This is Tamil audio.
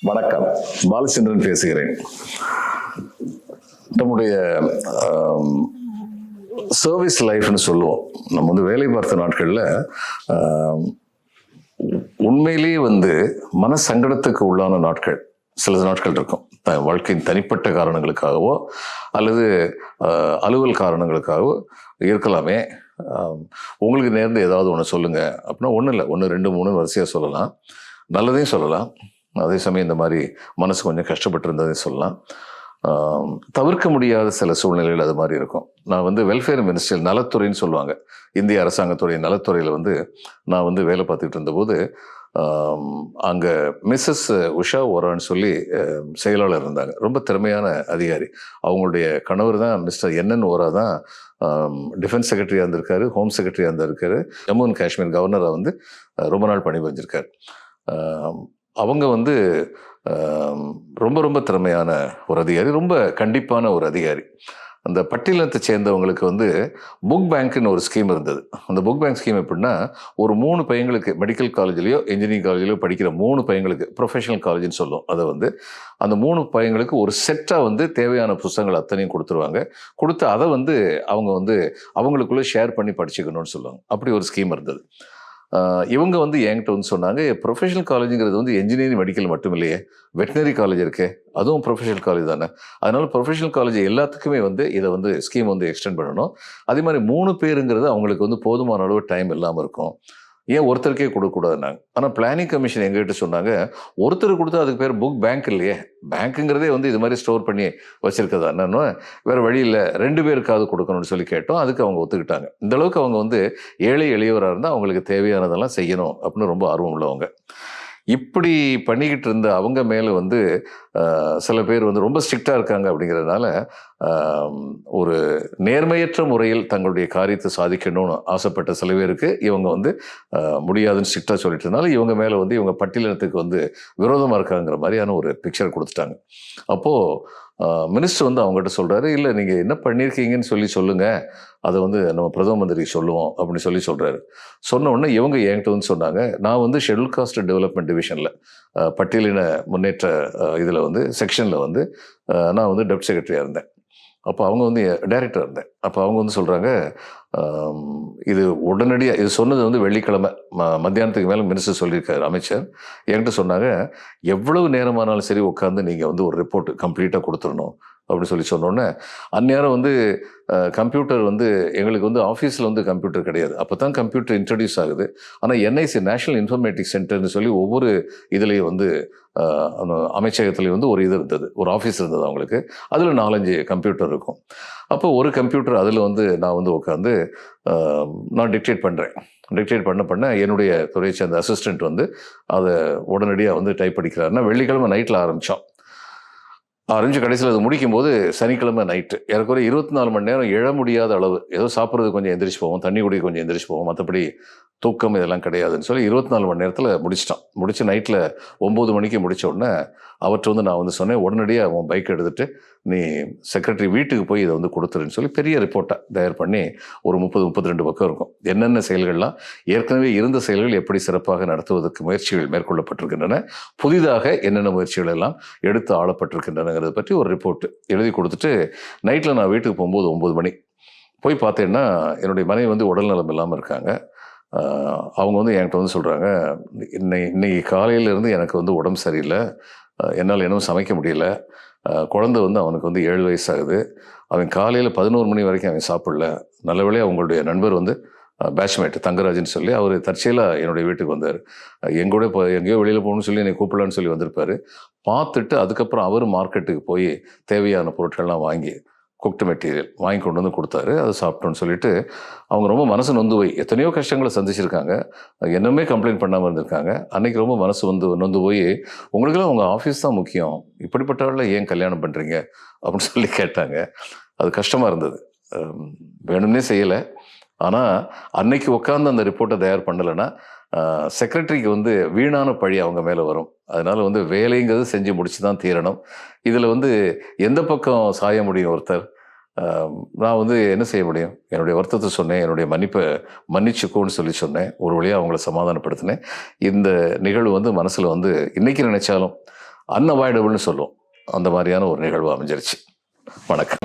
வணக்கம். பாலச்சந்திரன் பேசுகிறேன். நம்முடைய சர்வீஸ் லைஃப்னு சொல்லுவோம். நம்ம வந்து வேலை பார்த்த நாட்களில் உண்மையிலேயே வந்து மன சங்கடத்துக்கு உள்ளான நாட்கள் சில நாட்கள் இருக்கும். த- வாழ்க்கையின் தனிப்பட்ட காரணங்களுக்காகவோ அல்லது அலுவல் காரணங்களுக்காகவோ இருக்கலாமே. உங்களுக்கு நேர்ந்து ஏதாவது ஒன்று சொல்லுங்கள் அப்படின்னா ஒன்றும் இல்லை ஒன்று ரெண்டு மூணு வரிசையாக சொல்லலாம். நல்லதையும் சொல்லலாம். அதே சமயம் இந்த மாதிரி மனசு கொஞ்சம் கஷ்டப்பட்டு சொல்லலாம். தவிர்க்க முடியாத சில சூழ்நிலைகள் அது மாதிரி இருக்கும். நான் வந்து வெல்ஃபேர் மினிஸ்டர் நலத்துறைன்னு சொல்லுவாங்க. இந்திய அரசாங்கத்துடைய நலத்துறையில் வந்து நான் வந்து வேலை பார்த்துக்கிட்டு இருந்தபோது அங்கே மிஸ்ஸஸ் உஷா ஓரான்னு சொல்லி செயலாளர் இருந்தாங்க. ரொம்ப திறமையான அதிகாரி. அவங்களுடைய கணவர் தான் மிஸ்டர் என்என் ஓரா தான் டிஃபென்ஸ் செக்ரட்டரியாக இருந்திருக்காரு ஹோம் செக்ரட்டரியாக இருந்திருக்காரு. ஜம்மு அண்ட் காஷ்மீர் கவர்னராக வந்து ரொம்ப நாள் பணிபுரிஞ்சிருக்காரு. அவங்க வந்து ரொம்ப ரொம்ப திறமையான ஒரு அதிகாரி ரொம்ப கண்டிப்பான ஒரு அதிகாரி. அந்த பட்டியலத்தை சேர்ந்தவங்களுக்கு வந்து புக் பேங்க்னு ஒரு ஸ்கீம் இருந்தது. அந்த புக் பேங்க் ஸ்கீம் எப்படின்னா ஒரு மூணு பையங்களுக்கு மெடிக்கல் காலேஜ்லேயோ இன்ஜினியரிங் காலேஜ்லையோ படிக்கிற மூணு பையங்களுக்கு ப்ரொஃபஷனல் காலேஜ்னு சொல்லும். அதை வந்து அந்த மூணு பையங்களுக்கு ஒரு செட்டாக வந்து தேவையான புத்தகங்கள் அத்தனையும் கொடுத்துருவாங்க. கொடுத்து அதை வந்து அவங்க வந்து அவங்களுக்குள்ளே ஷேர் பண்ணி படிச்சுக்கணும்னு சொல்லுவாங்க. அப்படி ஒரு ஸ்கீம் இருந்தது. இவங்க வந்து என்கிட்ட வந்து சொன்னாங்க ப்ரொஃபஷனல் காலேஜுங்கிறது வந்து இன்ஜினியரிங் மெடிக்கல் மட்டும் இல்லையே வெட்டினரி காலேஜ் இருக்கே. அதுவும் ப்ரொஃபஷனல் காலேஜ் தானே. அதனால ப்ரொஃபஷனல் காலேஜ் எல்லாத்துக்குமே வந்து இதை வந்து ஸ்கீம் வந்து எக்ஸ்டெண்ட் பண்ணணும். அதே மாதிரி மூணு பேருங்கிறது அவங்களுக்கு வந்து போதுமான அளவு டைம் இல்லாமல் இருக்கும். ஏன் ஒருத்தருக்கே கொடுக்கக்கூடாதுனாங்க ஆனால் பிளானிங் கமிஷன் எங்ககிட்ட சொன்னாங்க ஒருத்தர் கொடுத்தா அதுக்கு பேர் புக் பேங்க் இல்லையே. பேங்க்குங்கிறதே வந்து இது மாதிரி ஸ்டோர் பண்ணி வச்சுருக்கதா என்னன்னு? வேறு வழியில் ரெண்டு பேருக்காவது கொடுக்கணும்னு சொல்லி கேட்டோம். அதுக்கு அவங்க ஒத்துக்கிட்டாங்க. இந்த அளவுக்கு அவங்க வந்து ஏழை எளியவராக இருந்தால் அவங்களுக்கு தேவையானதெல்லாம் செய்யணும் அப்படின்னு ரொம்ப ஆர்வம் உள்ளவங்க. இப்படி பண்ணிக்கிட்டு இருந்த அவங்க மேலே வந்து சில பேர் வந்து ரொம்ப ஸ்ட்ரிக்டாக இருக்காங்க அப்படிங்கிறதுனால ஒரு நேர்மையற்ற முறையில் தங்களுடைய காரியத்தை சாதிக்கணும்னு ஆசைப்பட்ட சில பேருக்கு இவங்க வந்து முடியாதுன்னு ஸ்ட்ரிக்டாக சொல்லிட்டு இருந்தாலும் இவங்க மேலே வந்து இவங்க பட்டியலினத்துக்கு வந்து விரோதமாக இருக்காங்கிற மாதிரியான ஒரு பிக்சர் கொடுத்துட்டாங்க. அப்போது மினிஸ்டர் வந்து அவங்ககிட்ட சொல்கிறாரு இல்லை நீங்கள் என்ன பண்ணியிருக்கீங்கன்னு சொல்லி சொல்லுங்கள் அதை வந்து நம்ம பிரதம மந்திரிக்கு சொல்லுவோம் அப்படின்னு சொல்லி சொல்கிறாரு சொன்ன உடனே இவங்க என்கிட்ட வந்து சொன்னாங்க நான் வந்து ஷெட்யூல் காஸ்ட் டெவலப்மெண்ட் டிவிஷனில் பட்டியலின முன்னேற்ற இதில் வந்து செக்ஷனில் வந்து நான் வந்து டெப்ட் செக்ரட்டரியாக இருந்தேன். அப்போ அவங்க வந்து டைரக்டர் இருந்தேன் அப்போ அவங்க வந்து சொல்கிறாங்க இது உடனடியாக இது சொன்னது வந்து வெள்ளிக்கிழமை ம மத்தியானத்துக்கு மேலே மினிஸ்டர் சொல்லியிருக்காரு அமைச்சர். என்கிட்ட சொன்னாங்க எவ்வளவு நேரமானாலும் சரி உட்காந்து நீங்கள் வந்து ஒரு ரிப்போர்ட் கம்ப்ளீட்டாக கொடுத்துடணும். அப்படின்னு சொல்லி சொன்னோன்னே அந்நேரம் வந்து கம்ப்யூட்டர் வந்து எங்களுக்கு வந்து ஆஃபீஸில் வந்து கம்ப்யூட்டர் கிடையாது. அப்போ தான் கம்ப்யூட்டர் இன்ட்ரடியூஸ் ஆகுது ஆனால் என்ஐசி நேஷனல் இன்ஃபர்மேட்டிக் சென்டர்னு சொல்லி ஒவ்வொரு இதுலேயும் வந்து அமைச்சகத்துலேயும் வந்து ஒரு இது இருந்தது. ஒரு ஆஃபீஸ் இருந்தது அவங்களுக்கு. அதில் நாலஞ்சு கம்ப்யூட்டர் இருக்கும். அப்போ ஒரு கம்ப்யூட்டர் அதில் வந்து நான் வந்து உட்காந்து நான் டிக்டேட் பண்ணுறேன் டிக்டேட் பண்ண பண்ண என்னுடைய துறையை சேர்ந்த அசிஸ்டண்ட் வந்து அதை உடனடியாக வந்து டைப் அடிக்கிறாருன்னா வெள்ளிக்கிழமை நைட்டில் ஆரம்பித்தோம் ஆரஞ்சு கடைசியில் அது முடிக்கும் போது சனிக்கிழமை நைட்டு ஏறக்குறைய இருபத்தி நாலு மணி நேரம் எழ முடியாத அளவு. ஏதோ சாப்பிட்றது கொஞ்சம் எந்திரிச்சு போவோம் தண்ணி குடி கொஞ்சம் எந்திரிச்சு போவோம் மற்றபடி தூக்கம் இதெல்லாம் கிடையாதுன்னு சொல்லி இருபத்தி நாலு மணி நேரத்தில் முடிச்சிட்டான். முடிச்சு நைட்டில் ஒம்பது மணிக்கு முடிச்ச உடனே அவற்றை வந்து நான் வந்து சொன்னேன். உடனடியாக அவன் பைக் எடுத்துட்டு நீ செக்ரட்டரி வீட்டுக்கு போய் இதை வந்து கொடுத்துருன்னு சொல்லி பெரிய ரிப்போர்ட்டை தயார் பண்ணி ஒரு முப்பது முப்பத்தி ரெண்டு பக்கம் இருக்கும். என்னென்ன செயல்கள்லாம் ஏற்கனவே இருந்த செயல்கள் எப்படி சிறப்பாக நடத்துவதற்கு முயற்சிகள் மேற்கொள்ளப்பட்டிருக்கின்றன புதிதாக என்னென்ன முயற்சிகள் எல்லாம் எடுத்து ஆளப்பட்டிருக்கின்றனங்கிறத பற்றி ஒரு ரிப்போர்ட் எழுதி கொடுத்துட்டு நைட்டில் நான் வீட்டுக்கு போகும்போது ஒம்பது மணி. போய் பார்த்தேன்னா என்னுடைய மனைவி வந்து உடல்நலம் இல்லாமல் இருக்காங்க. அவங்க வந்து என்கிட்ட வந்து சொல்கிறாங்க இன்னை இன்னைக்கு காலையிலேருந்து எனக்கு வந்து உடம்பு சரியில்லை. என்னால் இன்னும் சமைக்க முடியல. குழந்தை வந்து அவனுக்கு வந்து ஏழு வயசாகுது. அவன் காலையில் பதினோரு மணி வரைக்கும் அவன் சாப்பிடல. நல்லவேளை அவங்களுடைய நண்பர் வந்து பேட்ச்மேட் தங்கராஜன் சொல்லி அவர் தற்செயலாக என்னுடைய வீட்டுக்கு வந்தார். எங்கூட இப்போ எங்கேயோ வெளியில் போகணும்னு சொல்லி என்னை கூப்பிடலான்னு சொல்லி வந்திருப்பாரு. பார்த்துட்டு அதுக்கப்புறம் அவர் மார்க்கெட்டுக்கு போய் தேவையான பொருட்கள்லாம் வாங்கி குக்டு மெட்டீரியல் வாங்கி கொண்டு வந்து கொடுத்தாரு. அதை சாப்பிட்டோன்னு சொல்லிட்டு அவங்க ரொம்ப மனசு நொந்து போய் எத்தனையோ கஷ்டங்களை சந்திச்சிருக்காங்க. என்னமே கம்ப்ளைண்ட் பண்ணாமல் இருந்திருக்காங்க. அன்னைக்கு ரொம்ப மனசு வந்து நொந்து போய் உங்களுக்கெல்லாம் உங்கள் ஆஃபீஸ் தான் முக்கியம். இப்படிப்பட்டவர்கள ஏன் கல்யாணம் பண்ணுறீங்க அப்படின்னு சொல்லி கேட்டாங்க. அது கஷ்டமாக இருந்தது. வேணும்னே செய்யலை. ஆனால் அன்னைக்கு உட்காந்து அந்த ரிப்போர்ட்டை தயார் பண்ணலைன்னா செக்ரட்டரிக்கு வந்து வீணான பழி அவங்க மேலே வரும். அதனால வந்து வேலைங்கிறது செஞ்சு முடிச்சு தான் தீரணும். இதில் வந்து எந்த பக்கம் சாய முடியும் ஒருத்தர்? நான் வந்து என்ன செய்ய முடியும்? என்னுடைய வருத்தத்தை சொன்னேன் என்னுடைய மன்னிப்பை மன்னிச்சுக்கோன்னு சொல்லி சொன்னேன். ஒரு வழியாக அவங்கள சமாதானப்படுத்தினேன். இந்த நிகழ்வு வந்து மனசில் வந்து இன்றைக்கி நினைச்சாலும் அன்அவாய்டபுள்னு சொல்லுவோம். அந்த மாதிரியான ஒரு நிகழ்வு அமைஞ்சிருச்சு. வணக்கம்.